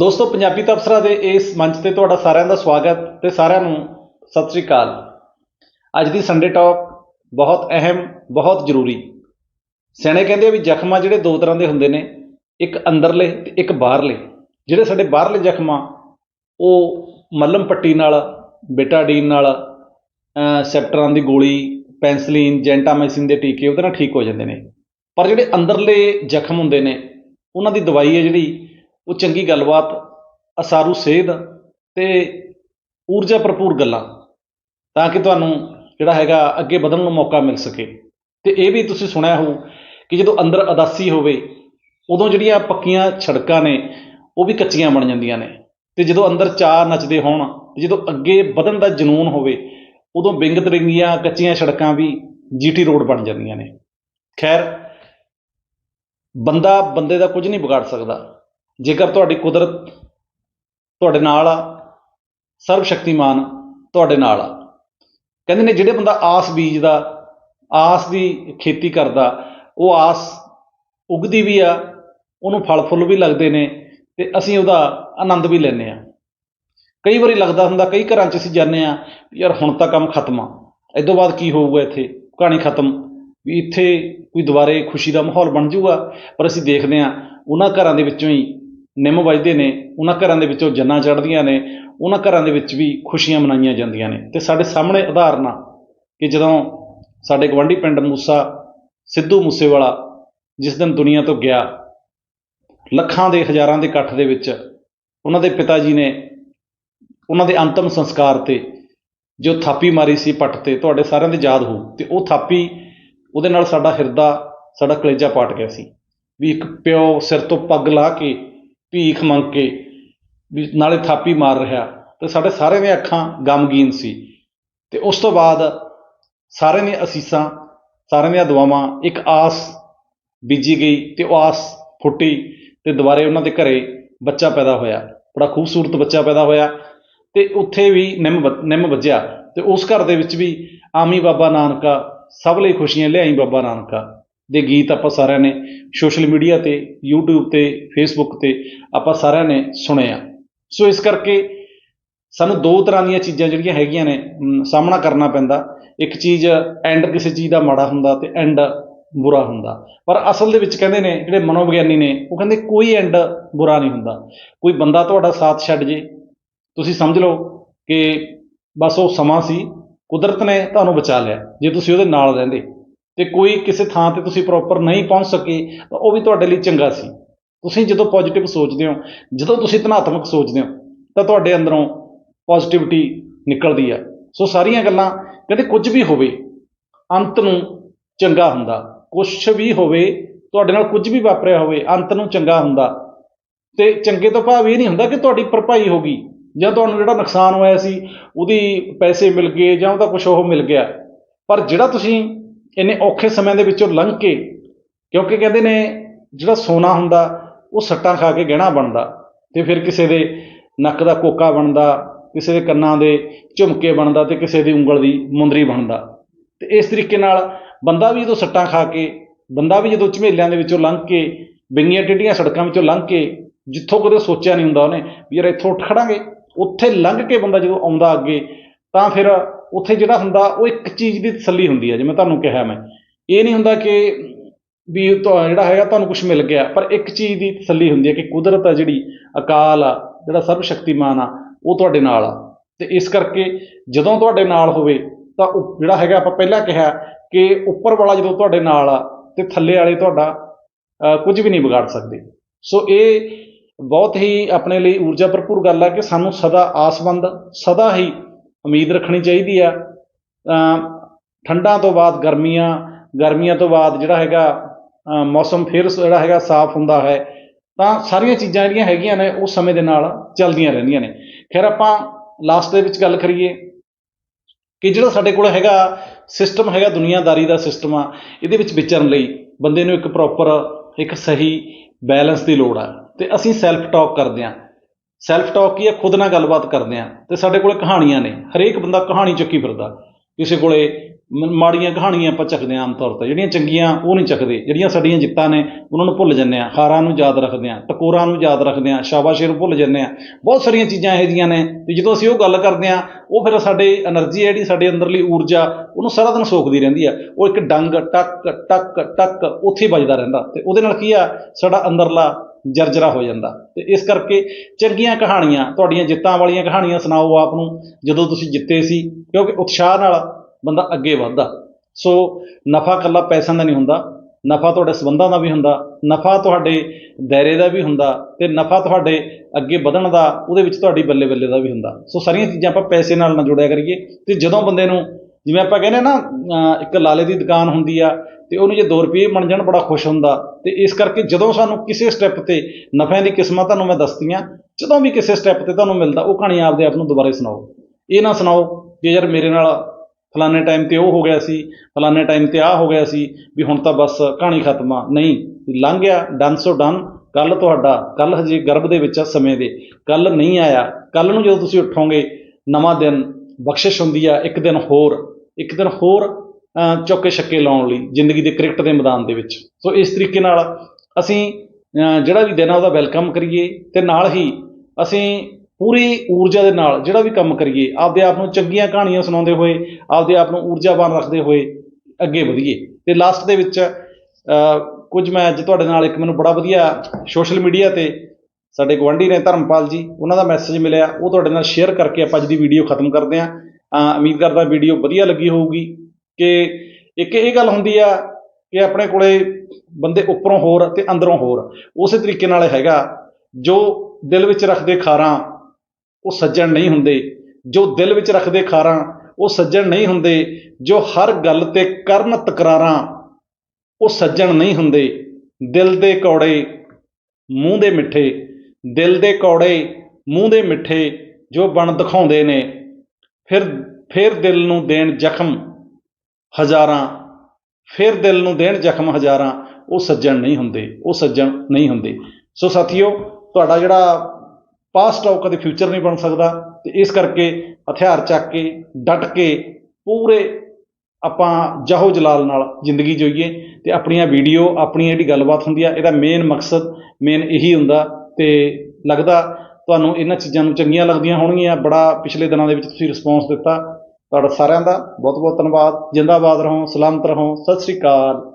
ਦੋਸਤੋ, ਪੰਜਾਬੀ ਤਬਸਰਾ ਦੇ ਇਸ ਮੰਚ ਤੇ ਤੁਹਾਡਾ ਸਾਰਿਆਂ ਦਾ ਸਵਾਗਤ ਤੇ ਸਾਰਿਆਂ ਨੂੰ ਸਤਿ ਸ੍ਰੀ ਅਕਾਲ। ਅੱਜ ਦੀ ਸੰਡੇ ਟਾਕ ਬਹੁਤ ਅਹਿਮ, ਬਹੁਤ ਜ਼ਰੂਰੀ। ਸਿਆਣੇ ਕਹਿੰਦੇ ਆ ਵੀ ਜ਼ਖਮਾਂ ਜਿਹੜੇ ਦੋ ਤਰ੍ਹਾਂ ਦੇ ਹੁੰਦੇ ਨੇ, ਇੱਕ ਅੰਦਰਲੇ ਤੇ ਇੱਕ ਬਾਹਰਲੇ। ਜਿਹੜੇ ਸਾਡੇ ਬਾਹਰਲੇ ਜ਼ਖਮਾਂ, ਉਹ ਮੱਲਮ ਪੱਟੀ ਨਾਲ, ਬੇਟਾਡੀਨ ਨਾਲ ਸੈਪਟਰਾਂ ਦੀ ਗੋਲੀ, ਪੈਨਸਲੀਨ ਜੈਂਟਾਮਾਈਸਿਨ ਦੇ ਟੀਕੇ, ਉਹਦੇ ਨਾਲ ਠੀਕ ਹੋ ਜਾਂਦੇ ਨੇ। ਪਰ ਜਿਹੜੇ ਅੰਦਰਲੇ ਜ਼ਖਮ ਹੁੰਦੇ ਨੇ, ਉਹਨਾਂ ਦੀ ਦਵਾਈ ਹੈ ਜਿਹੜੀ ਉਹ ਚੰਗੀ ਗੱਲਬਾਤ, ਅਸਾਰੂ ਸੇਧ ਤੇ ਊਰਜਾ ਭਰਪੂਰ ਗੱਲਾਂ ਤਾਂ ਕਿ ਤੁਹਾਨੂੰ ਜਿਹੜਾ ਹੈਗਾ ਅੱਗੇ ਵਧਣ ਨੂੰ ਮੌਕਾ ਮਿਲ ਸਕੇ। ਤੇ ਇਹ ਵੀ ਤੁਸੀਂ ਸੁਣਿਆ ਹੋ ਕਿ ਜਦੋਂ ਅੰਦਰ ਉਦਾਸੀ ਹੋਵੇ, ਉਦੋਂ ਜਿਹੜੀਆਂ ਪੱਕੀਆਂ ਸੜਕਾਂ ਨੇ, ਉਹ ਵੀ ਕੱਚੀਆਂ ਬਣ ਜਾਂਦੀਆਂ ਨੇ। ਤੇ ਜਦੋਂ ਅੰਦਰ ਚਾਹ ਨੱਚਦੇ ਹੋਣ ਤੇ ਜਦੋਂ ਅੱਗੇ ਵਧਣ ਦਾ ਜਨੂਨ ਹੋਵੇ, ਉਦੋਂ ਵਿੰਗ ਤਰਿੰਗੀਆਂ, ਕੱਚੀਆਂ ਸੜਕਾਂ ਵੀ ਜੀਟੀ ਰੋਡ ਬਣ ਜਾਂਦੀਆਂ ਨੇ। ਖੈਰ, ਬੰਦਾ ਬੰਦੇ ਦਾ ਕੁਝ ਨਹੀਂ ਵਿਗਾੜ ਸਕਦਾ। ਜੇਕਰ ਤੁਹਾਡੀ ਕੁਦਰਤ ਤੁਹਾਡੇ ਨਾਲ ਆ ਸਰਵ ਸ਼ਕਤੀਮਾਨ ਤੁਹਾਡੇ ਨਾਲ ਆ। ਕਹਿੰਦੇ ਨੇ ਜਿਹੜੇ ਬੰਦਾ ਆਸ ਬੀਜਦਾ, ਆਸ ਦੀ ਖੇਤੀ ਕਰਦਾ, ਉਹ ਆਸ ਉਗਦੀ ਵੀ ਆ, ਉਹਨੂੰ ਫਲ ਫੁੱਲ ਵੀ ਲੱਗਦੇ ਨੇ ਤੇ ਅਸੀਂ ਉਹਦਾ ਆਨੰਦ ਵੀ ਲੈਂਦੇ ਆ ਕਈ ਵਾਰੀ ਲੱਗਦਾ ਹੁੰਦਾ, ਕਈ ਘਰਾਂ 'ਚ ਅਸੀਂ ਜਾਂਦੇ ਆ ਯਾਰ ਹੁਣ ਤਾਂ ਕੰਮ ਖਤਮ ਆ, ਇਸ ਤੋਂ ਬਾਅਦ ਕੀ ਹੋਊਗਾ ਇੱਥੇ? ਕਹਾਣੀ ਖਤਮ। ਵੀ ਇੱਥੇ ਕੋਈ ਦੁਬਾਰੇ ਖੁਸ਼ੀ ਦਾ ਮਾਹੌਲ ਬਣ ਜਾਊਗਾ, ਪਰ ਅਸੀਂ ਦੇਖਦੇ ਆ ਉਹਨਾਂ ਘਰਾਂ ਦੇ ਵਿੱਚੋਂ ਹੀ ਨਿੰਮ ਵੱਜਦੇ ਨੇ, ਉਹਨਾਂ ਘਰਾਂ ਦੇ ਵਿੱਚੋਂ ਜੰਨਾਂ ਚੜ੍ਹਦੀਆਂ ਨੇ, ਉਹਨਾਂ ਘਰਾਂ ਦੇ ਵਿੱਚ ਵੀ ਖੁਸ਼ੀਆਂ ਮਨਾਈਆਂ ਜਾਂਦੀਆਂ ਨੇ। ਤੇ ਸਾਡੇ ਸਾਹਮਣੇ ਉਦਾਹਰਨ ਆ ਕਿ ਜਦੋਂ ਸਾਡੇ ਗਵਾਂਢੀ ਪਿੰਡ ਮੂਸਾ ਸਿੱਧੂ ਮੂਸੇਵਾਲਾ ਜਿਸ ਦਿਨ ਦੁਨੀਆ ਤੋਂ ਗਿਆ, ਲੱਖਾਂ ਦੇ, ਹਜ਼ਾਰਾਂ ਦੇ ਇਕੱਠ ਦੇ ਵਿੱਚ ਉਹਨਾਂ ਦੇ ਪਿਤਾ ਜੀ ਨੇ ਉਹਨਾਂ ਦੇ ਅੰਤਮ ਸੰਸਕਾਰ ਤੇ ਜੋ ਥਾਪੀ ਮਾਰੀ ਸੀ ਪੱਟ ਤੇ, ਤੁਹਾਡੇ ਸਾਰਿਆਂ ਦੇ ਯਾਦ ਹੋਊ, ਤੇ ਉਹ ਥਾਪੀ ਉਹਦੇ ਨਾਲ ਸਾਡਾ ਹਿਰਦਾ, ਸਾਡਾ ਕਲੇਜਾ ਪਾਟ ਗਿਆ ਸੀ। ਵੀ ਇੱਕ ਪਿਓ ਸਿਰ ਤੋਂ ਪੱਗ ਲਾ ਕੇ ਭੀਖ ਮੰਗ ਕੇ ਵੀ ਨਾਲੇ ਥਾਪੀ ਮਾਰ ਰਿਹਾ। ਤੇ ਸਾਡੇ ਸਾਰਿਆਂ ਦੀਆਂ ਅੱਖਾਂ ਗਮਗੀਨ ਸੀ। ਤੇ ਉਸ ਤੋਂ ਬਾਅਦ ਸਾਰਿਆਂ ਦੀਆਂ ਅਸੀਸਾਂ, ਸਾਰਿਆਂ ਦੀਆਂ ਦੁਆਵਾਂ, ਇੱਕ ਆਸ ਬੀਜੀ ਗਈ ਤੇ ਉਹ ਆਸ ਫੁੱਟੀ ਤੇ ਦੁਬਾਰੇ ਉਹਨਾਂ ਦੇ ਘਰੇ ਬੱਚਾ ਪੈਦਾ ਹੋਇਆ। ਬੜਾ ਖੂਬਸੂਰਤ ਬੱਚਾ ਪੈਦਾ ਹੋਇਆ ਤੇ ਉੱਥੇ ਵੀ ਨਿੰਮ ਵ- ਨਿੰਮ ਵੱਜਿਆ। ਤੇ ਉਸ ਘਰ ਦੇ ਵਿੱਚ ਵੀ ਆਮੀ ਬਾਬਾ ਨਾਨਕਾ, ਸਭ ਲਈ ਖੁਸ਼ੀਆਂ ਲਿਆਈ ਬਾਬਾ ਨਾਨਕਾ। ਦੇ ਗੀਤ ਆਪਾਂ ਸਾਰਿਆਂ ਨੇ ਸੋਸ਼ਲ ਮੀਡੀਆ ਤੇ, YouTube ਤੇ, Facebook ਤੇ ਆਪਾਂ ਸਾਰਿਆਂ ਨੇ ਸੁਣੇ ਆ। ਸੋ ਇਸ ਕਰਕੇ ਸਾਨੂੰ ਦੋ ਤਰ੍ਹਾਂ ਦੀਆਂ ਚੀਜ਼ਾਂ ਜਿਹੜੀਆਂ ਹੈਗੀਆਂ ਨੇ ਸਾਹਮਣਾ ਕਰਨਾ ਪੈਂਦਾ। ਇੱਕ ਚੀਜ਼ ਐਂਡ ਕਿਸੇ ਚੀਜ਼ ਦਾ ਮਾੜਾ ਹੁੰਦਾ ਤੇ ਐਂਡ ਬੁਰਾ ਹੁੰਦਾ। ਪਰ ਅਸਲ ਦੇ ਵਿੱਚ ਕਹਿੰਦੇ ਨੇ, ਜਿਹੜੇ ਮਨੋਵਿਗਿਆਨੀ ਨੇ, ਉਹ ਕਹਿੰਦੇ ਕੋਈ ਐਂਡ ਬੁਰਾ ਨਹੀਂ ਹੁੰਦਾ। ਕੋਈ ਬੰਦਾ ਤੁਹਾਡਾ ਸਾਥ ਛੱਡ ਜੇ। ਤੁਸੀਂ ਸਮਝ ਲਓ ਕਿ ਬਸ ਉਹ ਸਮਾਂ ਸੀ, ਕੁਦਰਤ ਨੇ ਤੁਹਾਨੂੰ ਬਚਾ ਲਿਆ, ਜੇ ਤੁਸੀਂ ਉਹਦੇ ਨਾਲ ਰਹਿੰਦੇ। ਤੇ ਕੋਈ ਕਿਸੇ ਥਾਂ ਤੇ ਤੁਸੀਂ ਪ੍ਰੋਪਰ ਨਹੀਂ ਪਹੁੰਚ ਸਕੇ, ਤਾਂ ਉਹ ਵੀ ਤੁਹਾਡੇ ਲਈ ਚੰਗਾ ਸੀ। ਤੁਸੀਂ ਜਦੋਂ ਪੋਜ਼ਿਟਿਵ ਸੋਚਦੇ ਹੋ, ਜਦੋਂ ਤੁਸੀਂ ਧਨਾਤਮਕ ਸੋਚਦੇ ਹੋ, ਤਾਂ ਤੁਹਾਡੇ ਅੰਦਰੋਂ ਪੋਜ਼ਿਟਿਵਿਟੀ ਨਿਕਲਦੀ ਆ। ਸੋ ਸਾਰੀਆਂ ਗੱਲਾਂ ਕਹਿੰਦੇ ਕੁਝ ਵੀ ਹੋਵੇ, ਅੰਤ ਨੂੰ ਚੰਗਾ ਹੁੰਦਾ। ਕੁਝ ਵੀ ਹੋਵੇ, ਤੁਹਾਡੇ ਨਾਲ ਕੁਝ ਵੀ ਵਾਪਰਿਆ ਹੋਵੇ, ਅੰਤ ਨੂੰ ਚੰਗਾ ਹੁੰਦਾ। ਤੇ ਚੰਗੇ ਤੋਂ ਭਾਵ ਇਹ ਨਹੀਂ ਹੁੰਦਾ ਕਿ ਤੁਹਾਡੀ ਭਰਪਾਈ ਹੋ ਗਈ, ਜਾਂ ਤੁਹਾਨੂੰ ਜਿਹੜਾ ਨੁਕਸਾਨ ਹੋਇਆ ਸੀ, ਉਹਦੀ ਪੈਸੇ ਮਿਲ ਗਏ, ਜਾਂ ਉਹਦਾ ਕੁਝ ਉਹ ਮਿਲ ਗਿਆ। ਪਰ ਜਿਹੜਾ ਤੁਸੀਂ ਇੰਨੇ ਔਖੇ ਸਮਿਆਂ ਦੇ ਵਿੱਚੋਂ ਲੰਘ ਕੇ, ਕਿਉਂਕਿ ਕਹਿੰਦੇ ਨੇ ਜਿਹੜਾ ਸੋਨਾ ਹੁੰਦਾ, ਉਹ ਸੱਟਾਂ ਖਾ ਕੇ ਗਹਿਣਾ ਬਣਦਾ ਤੇ ਫਿਰ ਕਿਸੇ ਦੇ ਨੱਕ ਦਾ ਕੋਕਾ ਬਣਦਾ, ਕਿਸੇ ਦੇ ਕੰਨਾਂ ਦੇ ਝੁਮਕੇ ਬਣਦਾ ਤੇ ਕਿਸੇ ਦੀ ਉਂਗਲ ਦੀ ਮੁੰਦਰੀ ਬਣਦਾ। ਤੇ ਇਸ ਤਰੀਕੇ ਨਾਲ ਬੰਦਾ ਵੀ ਜਦੋਂ ਸੱਟਾਂ ਖਾ ਕੇ, ਬੰਦਾ ਵੀ ਜਦੋਂ ਝਮੇਲਿਆਂ ਦੇ ਵਿੱਚੋਂ ਲੰਘ ਕੇ ਵਿੰਗੀਆਂ ਟੇਢੀਆਂ ਸੜਕਾਂ ਵਿੱਚੋਂ ਲੰਘ ਕੇ, ਜਿੱਥੋਂ ਕਦੇ ਸੋਚਿਆ ਨਹੀਂ ਹੁੰਦਾ ਉਹਨੇ ਵੀ ਯਾਰ ਇੱਥੋਂ ਉੱਠ ਖੜਾਂਗੇ, ਉੱਥੇ ਲੰਘ ਕੇ ਬੰਦਾ ਜਦੋਂ ਆਉਂਦਾ ਅੱਗੇ, ਤਾਂ ਫਿਰ ਉੱਥੇ ਜਿਹੜਾ ਹੁੰਦਾ, ਉਹ ਇੱਕ ਚੀਜ਼ ਦੀ ਤਸੱਲੀ ਹੁੰਦੀ ਹੈ, ਜਿਵੇਂ ਤੁਹਾਨੂੰ ਕਿਹਾ ਮੈਂ। ਇਹ ਨਹੀਂ ਹੁੰਦਾ ਕਿ ਵੀ ਤੁਹਾ- ਜਿਹੜਾ ਹੈਗਾ ਤੁਹਾਨੂੰ ਕੁਝ ਮਿਲ ਗਿਆ, ਪਰ ਇੱਕ ਚੀਜ਼ ਦੀ ਤਸੱਲੀ ਹੁੰਦੀ ਹੈ ਕਿ ਕੁਦਰਤ ਆ ਜਿਹੜੀ ਅਕਾਲ ਆ, ਜਿਹੜਾ ਸਰਵ ਸ਼ਕਤੀਮਾਨ ਆ, ਉਹ ਤੁਹਾਡੇ ਨਾਲ ਆ। ਤੇ ਇਸ ਕਰਕੇ ਜਦੋਂ ਤੁਹਾਡੇ ਨਾਲ ਹੋਵੇ, ਤਾਂ ਉਹ ਜਿਹੜਾ ਹੈਗਾ ਆਪਾਂ ਪਹਿਲਾਂ ਕਿਹਾ ਕਿ ਉੱਪਰ ਵਾਲਾ ਜਦੋਂ ਤੁਹਾਡੇ ਨਾਲ ਆ, ਤੇ ਥੱਲੇ ਵਾਲੇ ਤੁਹਾਡਾ ਕੁਝ ਵੀ ਨਹੀਂ ਵਿਗਾੜ ਸਕਦੇ। ਸੋ ਇਹ ਬਹੁਤ ਹੀ ਆਪਣੇ ਲਈ ਊਰਜਾ ਭਰਪੂਰ ਗੱਲ ਆ ਕਿ ਸਾਨੂੰ ਸਦਾ ਆਸਵੰਦ, ਸਦਾ ਹੀ ਉਮੀਦ ਰੱਖਣੀ ਚਾਹੀਦੀ ਆ। ਅਮ ਠੰਡਾਂ ਤੋਂ ਬਾਅਦ ਗਰਮੀਆਂ ਗਰਮੀਆਂ ਤੋਂ ਬਾਅਦ ਜਿਹੜਾ ਹੈਗਾ ਮੌਸਮ ਫਿਰ ਜਿਹੜਾ ਹੈਗਾ ਸਾਫ਼ ਹੁੰਦਾ ਹੈ। ਤਾਂ ਸਾਰੀਆਂ ਚੀਜ਼ਾਂ ਜਿਹੜੀਆਂ ਹੈਗੀਆਂ ਨੇ, ਉਹ ਸਮੇਂ ਦੇ ਨਾਲ ਚੱਲਦੀਆਂ ਰਹਿੰਦੀਆਂ ਨੇ। ਖੈਰ ਆਪਾਂ ਲਾਸਟ ਦੇ ਵਿੱਚ ਗੱਲ ਕਰੀਏ ਕਿ ਜਿਹੜਾ ਸਾਡੇ ਕੋਲ ਹੈਗਾ ਸਿਸਟਮ ਹੈਗਾ, ਦੁਨੀਆਦਾਰੀ ਦਾ ਸਿਸਟਮ ਆ, ਇਹਦੇ ਵਿੱਚ ਵਿਚਰਨ ਲਈ ਬੰਦੇ ਨੂੰ ਇੱਕ ਪ੍ਰੋਪਰ ਇੱਕ ਸਹੀ ਬੈਲੈਂਸ ਦੀ ਲੋੜ ਆ। ਤੇ ਅਸੀਂ ਸੈਲਫ ਟਾਕ ਕਰਦੇ ਆ। ਸੈਲਫ ਟਾਕ ਕੀ ਹੈ? ਖੁਦ ਨਾਲ ਗੱਲਬਾਤ ਕਰਦੇ ਆ ਤੇ ਸਾਡੇ ਕੋਲੇ ਕਹਾਣੀਆਂ ਨੇ। ਹਰੇਕ ਬੰਦਾ ਕਹਾਣੀ ਚੱਕੀ ਫਿਰਦਾ। ਕਿਸੇ ਕੋਲੇ ਮਾੜੀਆਂ ਕਹਾਣੀਆਂ ਆਪਾਂ ਚੱਕਦੇ ਆ ਆਮ ਤੌਰ ਤੇ। ਜਿਹੜੀਆਂ ਚੰਗੀਆਂ ਉਹ ਨਹੀਂ ਚੱਕਦੇ। ਜਿਹੜੀਆਂ ਸਾਡੀਆਂ ਜਿੱਤਾਂ ਨੇ, ਉਹਨਾਂ ਨੂੰ ਭੁੱਲ ਜੰਨੇ ਆ ਹਾਰਾਂ ਨੂੰ ਯਾਦ ਰੱਖਦੇ ਆ ਟਕੋਰਾਂ ਨੂੰ ਯਾਦ ਰੱਖਦੇ ਆ ਸ਼ਾਬਾਸ਼ੇ ਨੂੰ ਭੁੱਲ ਜੰਨੇ ਆ ਬਹੁਤ ਸਾਰੀਆਂ ਚੀਜ਼ਾਂ ਇਹੋ ਜੀਆਂ ਨੇ ਤੇ ਜਦੋਂ ਅਸੀਂ ਉਹ ਗੱਲ ਕਰਦੇ ਆ ਉਹ ਫਿਰ ਸਾਡੇ એનર્ਜੀ ਜਿਹੜੀ ਸਾਡੇ ਅੰਦਰਲੀ ਊਰਜਾ, ਉਹਨੂੰ ਸਾਰਾ ਦਿਨ ਸੋਖਦੀ ਰਹਿੰਦੀ ਆ ਉਹ ਇੱਕ ਡੰਗ, ਟੱਕ ਟੱਕ ਟੱਕ, ਉੱਥੇ ਵੱਜਦਾ ਰਹਿੰਦਾ। ਤੇ ਉਹਦੇ ਨਾਲ ਕੀ ਆ? ਸਾਡਾ ਅੰਦਰਲਾ ਜਰਜਰਾ ਹੋ ਜਾਂਦਾ। ਤੇ ਇਸ ਕਰਕੇ ਚੰਗੀਆਂ ਕਹਾਣੀਆਂ, ਤੁਹਾਡੀਆਂ ਜਿੱਤਾਂ ਵਾਲੀਆਂ ਕਹਾਣੀਆਂ ਸੁਣਾਓ ਆਪ ਨੂੰ, ਜਦੋਂ ਤੁਸੀਂ ਜਿੱਤੇ ਸੀ, ਕਿਉਂਕਿ ਉਤਸ਼ਾਹ ਨਾਲ ਬੰਦਾ ਅੱਗੇ ਵੱਧਦਾ। ਸੋ ਨਫਾ ਇਕੱਲਾ ਪੈਸਿਆਂ ਦਾ ਨਹੀਂ ਹੁੰਦਾ, ਨਫਾ ਤੁਹਾਡੇ ਸਬੰਧਾਂ ਦਾ ਵੀ ਹੁੰਦਾ, ਨਫਾ ਤੁਹਾਡੇ ਦਾਇਰੇ ਦਾ ਵੀ ਹੁੰਦਾ, ਤੇ ਨਫਾ ਤੁਹਾਡੇ ਅੱਗੇ ਵਧਣ ਦਾ, ਉਹਦੇ ਵਿੱਚ ਤੁਹਾਡੀ ਬੱਲੇ ਬੱਲੇ ਦਾ ਵੀ ਹੁੰਦਾ। ਸੋ ਸਾਰੀਆਂ ਚੀਜ਼ਾਂ ਆਪਾਂ ਪੈਸੇ ਨਾਲ ਨਾ ਜੋੜਿਆ ਕਰੀਏ, ਤੇ ਜਦੋਂ ਬੰਦੇ ਨੂੰ ਜਿਵੇਂ ਆਪਾਂ ਕਹਿੰਦੇ ਨਾ ਇੱਕ ਲਾਲੇ ਦੀ ਦੁਕਾਨ ਹੁੰਦੀ ਆ ਤੇ ਉਹਨੂੰ ਜੇ 2 ਰੁਪਏ ਬਣ ਜਾਣ, ਬੜਾ ਖੁਸ਼ ਹੁੰਦਾ। ਤੇ ਇਸ ਕਰਕੇ ਜਦੋਂ ਸਾਨੂੰ ਕਿਸੇ ਸਟੈਪ ਤੇ ਨਫਿਆਂ ਦੀ ਕਿਸਮਾਂ ਤੁਹਾਨੂੰ ਮੈਂ ਦੱਸਤੀਆਂ, ਜਦੋਂ ਵੀ ਕਿਸੇ ਸਟੈਪ ਤੇ ਤੁਹਾਨੂੰ ਮਿਲਦਾ, ਉਹ ਕਹਾਣੀ ਆਪਦੇ ਆਪ ਨੂੰ ਦੁਬਾਰੇ ਸੁਣਾਓ। ਇਹ ਨਾ ਸੁਣਾਓ ਕਿ ਯਾਰ ਮੇਰੇ ਨਾਲ ਫਲਾਣੇ ਟਾਈਮ ਤੇ ਉਹ ਹੋ ਗਿਆ ਸੀ, ਫਲਾਣੇ ਟਾਈਮ ਤੇ ਆਹ ਹੋ ਗਿਆ ਸੀ, ਵੀ ਹੁਣ ਤਾਂ ਬਸ ਕਹਾਣੀ ਖਤਮ ਆ। ਨਹੀਂ, ਲੰਘ ਗਿਆ ਡਨ ਸੋ ਡਨ ਕੱਲ ਤੁਹਾਡਾ ਕੱਲ ਹਜੇ ਗਰਭ ਦੇ ਵਿੱਚ ਆ ਸਮੇਂ ਦੇ। ਕੱਲ ਨਹੀਂ ਆਇਆ। ਕੱਲ ਨੂੰ ਜਦੋਂ ਤੁਸੀਂ ਉੱਠੋਗੇ, ਨਵਾਂ ਦਿਨ, ਬਖਸ਼ਿਸ਼ ਹੁੰਦੀ ਆ, ਇੱਕ ਦਿਨ ਹੋਰ। ਇੱਕ ਦਿਨ ਹੋਰ ਚੌਕੇ ਛੱਕੇ ਲਾਉਣ ਲਈ ਜ਼ਿੰਦਗੀ ਦੇ ਕ੍ਰਿਕਟ ਦੇ ਮੈਦਾਨ ਦੇ ਵਿੱਚ। ਸੋ ਇਸ ਤਰੀਕੇ ਨਾਲ ਅਸੀਂ ਜਿਹੜਾ ਵੀ ਦਿਨ ਆ ਉਹਦਾ ਵੈਲਕਮ ਕਰੀਏ ਤੇ ਨਾਲ ਹੀ ਅਸੀਂ ਪੂਰੀ ਊਰਜਾ ਦੇ ਨਾਲ ਜਿਹੜਾ ਵੀ ਕੰਮ ਕਰੀਏ, ਆਪਦੇ ਆਪ ਨੂੰ ਚੰਗੀਆਂ ਕਹਾਣੀਆਂ ਸੁਣਾਉਂਦੇ ਹੋਏ, ਆਪਦੇ ਆਪ ਨੂੰ ਊਰਜਾਵਾਨ ਰੱਖਦੇ ਹੋਏ ਅੱਗੇ ਵਧੀਏ। ਤੇ ਲਾਸਟ ਦੇ ਵਿੱਚ ਕੁਝ ਮੈਂ ਅੱਜ ਤੁਹਾਡੇ ਨਾਲ ਇੱਕ ਮੈਨੂੰ ਬੜਾ ਵਧੀਆ ਸੋਸ਼ਲ ਮੀਡੀਆ ਤੇ ਸਾਡੇ ਗਵਾਂਢੀ ਨੇ ਧਰਮਪਾਲ ਜੀ, ਉਹਨਾਂ ਦਾ ਮੈਸੇਜ ਮਿਲਿਆ। ਉਹ ਤੁਹਾਡੇ ਨਾਲ ਸ਼ੇਅਰ ਕਰਕੇ ਆਪਾਂ ਅੱਜ ਦੀ ਵੀਡੀਓ ਖਤਮ ਕਰਦੇ ਹਾਂ। ਉਮੀਦ ਕਰਦਾ ਵੀਡੀਓ ਵਧੀਆ ਲੱਗੀ ਹੋਊਗੀ ਕਿ ਇੱਕ ਇਹ ਗੱਲ ਹੁੰਦੀ ਆ ਕਿ ਆਪਣੇ ਕੋਲੇ ਬੰਦੇ ਉੱਪਰੋਂ ਹੋਰ ਤੇ ਅੰਦਰੋਂ ਹੋਰ, ਉਸੇ ਤਰੀਕੇ ਨਾਲ ਹੈਗਾ, ਜੋ ਦਿਲ ਵਿੱਚ ਰੱਖਦੇ ਖਾਰਾਂ, ਉਹ ਸੱਜਣ ਨਹੀਂ ਹੁੰਦੇ, ਜੋ ਦਿਲ ਵਿੱਚ ਰੱਖਦੇ ਖਾਰਾਂ, ਉਹ ਸੱਜਣ ਨਹੀਂ ਹੁੰਦੇ, ਜੋ ਹਰ ਗੱਲ ਤੇ ਕਰਨ ਤਕਰਾਰਾਂ, ਉਹ ਸੱਜਣ ਨਹੀਂ ਹੁੰਦੇ, ਦਿਲ ਦੇ ਕੌੜੇ, ਮੂੰਹ ਦੇ ਮਿੱਠੇ, ਦਿਲ ਦੇ ਕੌੜੇ, ਮੂੰਹ ਦੇ ਮਿੱਠੇ, ਜੋ ਬਣ ਦਿਖਾਉਂਦੇ ਨੇ ਫਿਰ ਫਿਰ ਦਿਲ ਨੂੰ ਦੇਣ ਜ਼ਖਮ ਹਜ਼ਾਰਾਂ, ਫਿਰ ਦਿਲ ਨੂੰ ਦੇਣ ਜ਼ਖਮ ਹਜ਼ਾਰਾਂ, ਉਹ ਸੱਜਣ ਨਹੀਂ ਹੁੰਦੇ, ਉਹ ਸੱਜਣ ਨਹੀਂ ਹੁੰਦੇ। ਸੋ ਸਾਥੀਓ, ਤੁਹਾਡਾ ਜਿਹੜਾ ਪਾਸਟ ਆ, ਉਹ ਕਦੇ ਫਿਊਚਰ ਨਹੀਂ ਬਣ ਸਕਦਾ ਤੇ ਇਸ ਕਰਕੇ ਹਥਿਆਰ ਚੱਕ ਕੇ, ਡਟ ਕੇ ਪੂਰੇ ਆਪਾਂ ਜਾਹੋ ਜਲਾਲ ਨਾਲ ਜ਼ਿੰਦਗੀ ਜੀਈਏ ਤੇ ਆਪਣੀਆਂ ਵੀਡੀਓ ਆਪਣੀ ਜਿਹੜੀ ਗੱਲਬਾਤ ਹੁੰਦੀ ਆ, ਇਹਦਾ ਮੇਨ ਮਕਸਦ ਮੇਨ ਇਹੀ ਹੁੰਦਾ ਤੇ ਲੱਗਦਾ ਤੁਹਾਨੂੰ ਇਹਨਾਂ ਚੀਜ਼ਾਂ ਨੂੰ ਚੰਗੀਆਂ ਲੱਗਦੀਆਂ ਹੋਣਗੀਆਂ। ਬੜਾ ਪਿਛਲੇ ਦਿਨਾਂ ਦੇ ਵਿੱਚ ਤੁਸੀਂ ਰਿਸਪੌਂਸ ਦਿੱਤਾ। ਤੁਹਾਡਾ ਸਾਰਿਆਂ ਦਾ ਬਹੁਤ ਬਹੁਤ ਧੰਨਵਾਦ। ਜਿੰਦਾਬਾਦ ਰਹੋ, ਸਲਾਮਤ ਰਹੋ। ਸਤਿ ਸ੍ਰੀ ਅਕਾਲ।